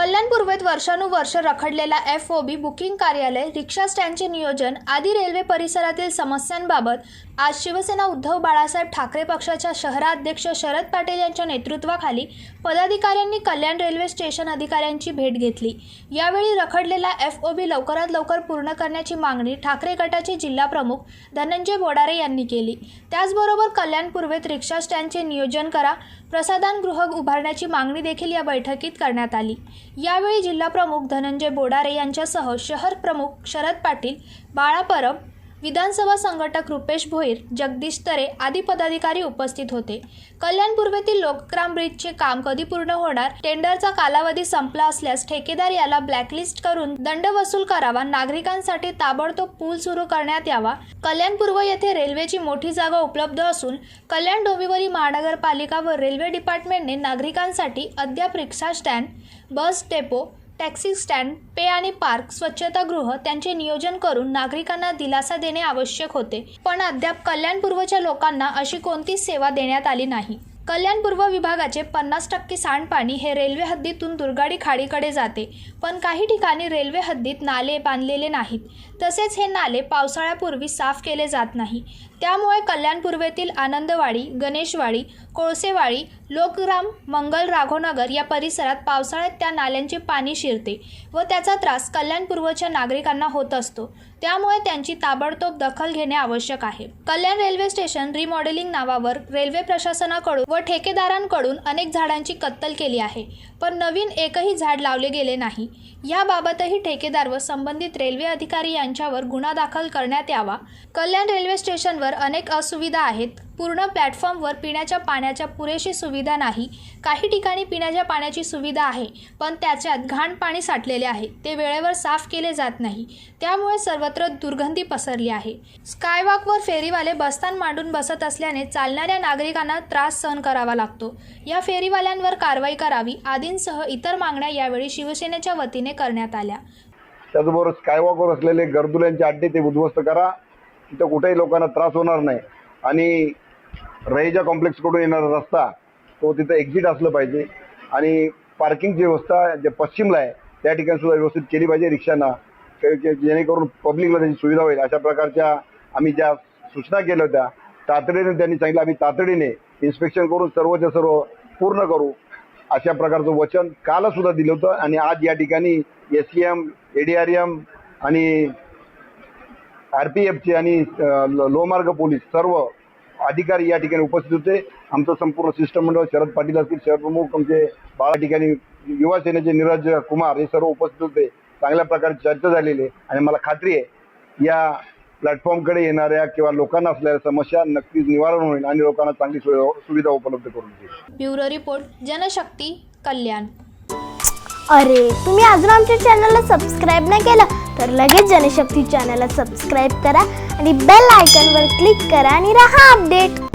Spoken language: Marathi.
कल्याण पूर्वेत वर्षानुवर्ष रखडलेला एफ ओ बी बुकिंग कार्यालय रिक्षा स्टँडचे नियोजन आदी रेल्वे परिसरातील समस्यांबाबत आज शिवसेना उद्धव बाळासाहेब ठाकरे पक्षाच्या शहराध्यक्ष शरद पाटील यांच्या नेतृत्वाखाली पदाधिकाऱ्यांनी कल्याण रेल्वे स्टेशन अधिकाऱ्यांची भेट घेतली. यावेळी रखडलेला एफ ओ बी लवकरात लवकर पूर्ण करण्याची मागणी ठाकरे गटाचे जिल्हा प्रमुख धनंजय बोडारे यांनी केली. त्याचबरोबर कल्याण पूर्वेत रिक्षा स्टँडचे नियोजन करा प्रसादानगृह उभारण्याची मागणी देखील या बैठकीत करण्यात आली. यावेळी जिल्हाप्रमुख धनंजय बोडारे यांच्यासह शहर प्रमुख शरद पाटील बाळा परब विधानसभा संघटक रुपेश भोईर जगदीश तरे आदी पदाधिकारी उपस्थित होते. कल्याण पूर्वेतील लोकग्राम ब्रिजचे काम कधी पूर्ण होणार टेंडरचा कालावधी संपला असल्यास ठेकेदार याला ब्लॅकलिस्ट करून दंड वसूल करावा नागरिकांसाठी ताबडतोब पूल सुरू करण्यात यावा. कल्याण पूर्व येथे रेल्वेची मोठी जागा उपलब्ध असून कल्याण डोंबिवली महानगरपालिका व रेल्वे डिपार्टमेंटने नागरिकांसाठी अद्याप rickshaw stand bus depot taxi stand pay आणि पार्क स्वच्छतागृह त्यांचे नियोजन करून नागरिकांना दिलासा देणे आवश्यक होते. पण अद्याप कल्याणपूर्वच्या लोकांना अशी कोणतीच सेवा देण्यात आली नाही. कल्याण पूर्व विभागाचे पन्नास टक्के सांडपाणी हे रेल्वे हद्दीतून दुर्गाडी खाडीकडे जाते पण काही ठिकाणी रेल्वे हद्दीत नाले बांधलेले नाहीत. तसेच हे नाले पावसाळ्यापूर्वी साफ केले जात नाही. त्यामुळे कल्याण पूर्वेतील आनंदवाडी गणेशवाडी कोळसेवाळी लोकग्राम मंगल राघवनगर या परिसरात पावसाळ्यात त्या नाल्यांचे पाणी शिरते व त्याचा त्रास कल्याण पूर्वच्या नागरिकांना होत असतो. त्यामुळे त्यांची ताबडतोब दखल घेणे आवश्यक आहे. कल्याण रेल्वे स्टेशन रिमॉडेलिंग नावावर रेल्वे प्रशासनाकडून व ठेकेदारांकडून अनेक झाडांची कत्तल केली आहे पण नवीन एकही झाड लावले गेले नाही. याबाबतही ठेकेदार व संबंधित रेल्वे अधिकारी यांच्यावर गुन्हा दाखल करण्यात यावा. कल्याण रेल्वे स्टेशनवर अनेक असुविधा आहेत. पूर्ण प्लॅटफॉर्मवर पिण्याच्या पाण्याच्या पुरेशी सुविधा नाही. काही ठिकाणी पिण्याच्या पाण्याची सुविधा आहे पण त्याच्यात घाण पाणी साठलेले आहे. ते वेळेवर साफ केले जात नाही. त्यामुळे सर्वत्र दुर्गंधी पसरली आहे. स्कायवॉकवर फेरीवाले बस्तान मांडून बसत असल्याने चालणाऱ्या नागरिकांना त्रास सहन करावा लागतो. या फेरीवाल्यांवर कारवाई करावी आदींसह इतर मागण्या यावेळी शिवसेनेच्या वतीने करण्यात आल्या. त्याचबरोबर स्कायवॉकवर असलेले गर्दुल्यांचे अड्डे ते उद्ध्वस्त करा. तिथं कुठेही लोकांना त्रास होणार नाही. आणि रयजा कॉम्प्लेक्सकडून येणारा रस्ता तो तिथं एक्झिट असलं पाहिजे. आणि पार्किंगची व्यवस्था जे पश्चिमला आहे त्या ठिकाणी सुद्धा व्यवस्थित केली पाहिजे रिक्षांना. जेणेकरून पब्लिकला त्याची सुविधा होईल. अशा प्रकारच्या आम्ही ज्या सूचना केल्या होत्या तातडीने त्यांनी सांगितलं आम्ही तातडीने इन्स्पेक्शन करून सर्वच्या सर्व पूर्ण करू. अशा प्रकारचं वचन कालसुद्धा दिलं होतं. आणि आज या ठिकाणी S C M A D R M आणि आर पी एफचे आणि लोमार्ग लोहमार्ग पोलीस सर्व अधिकारी या ठिकाणी उपस्थित होते. आमचं संपूर्ण शिष्टमंडळ शरद पाटील असतील शहर प्रमुख आमचे बाळा ठिकाणी युवा सेनेचे नीरज कुमार हे सर्व उपस्थित होते. चांगल्या प्रकारे चर्चा झालेली आहे. आणि मला खात्री आहे या प्लॅटफॉर्मकडे येणाऱ्या किंवा लोकांना असलेल्या समस्या नक्कीच निवारण होईल आणि लोकांना चांगली सुविधा उपलब्ध करून देईल. Bureau report Janshakti Kalyan. अरे तुम्ही अजून आमच्या चॅनलला सबस्क्राईब नाही केलं? तर लगेच जनशक्ती चॅनलला सबस्क्राईब करा आणि बेल आयकनवर क्लिक करा आणि राहा अपडेट.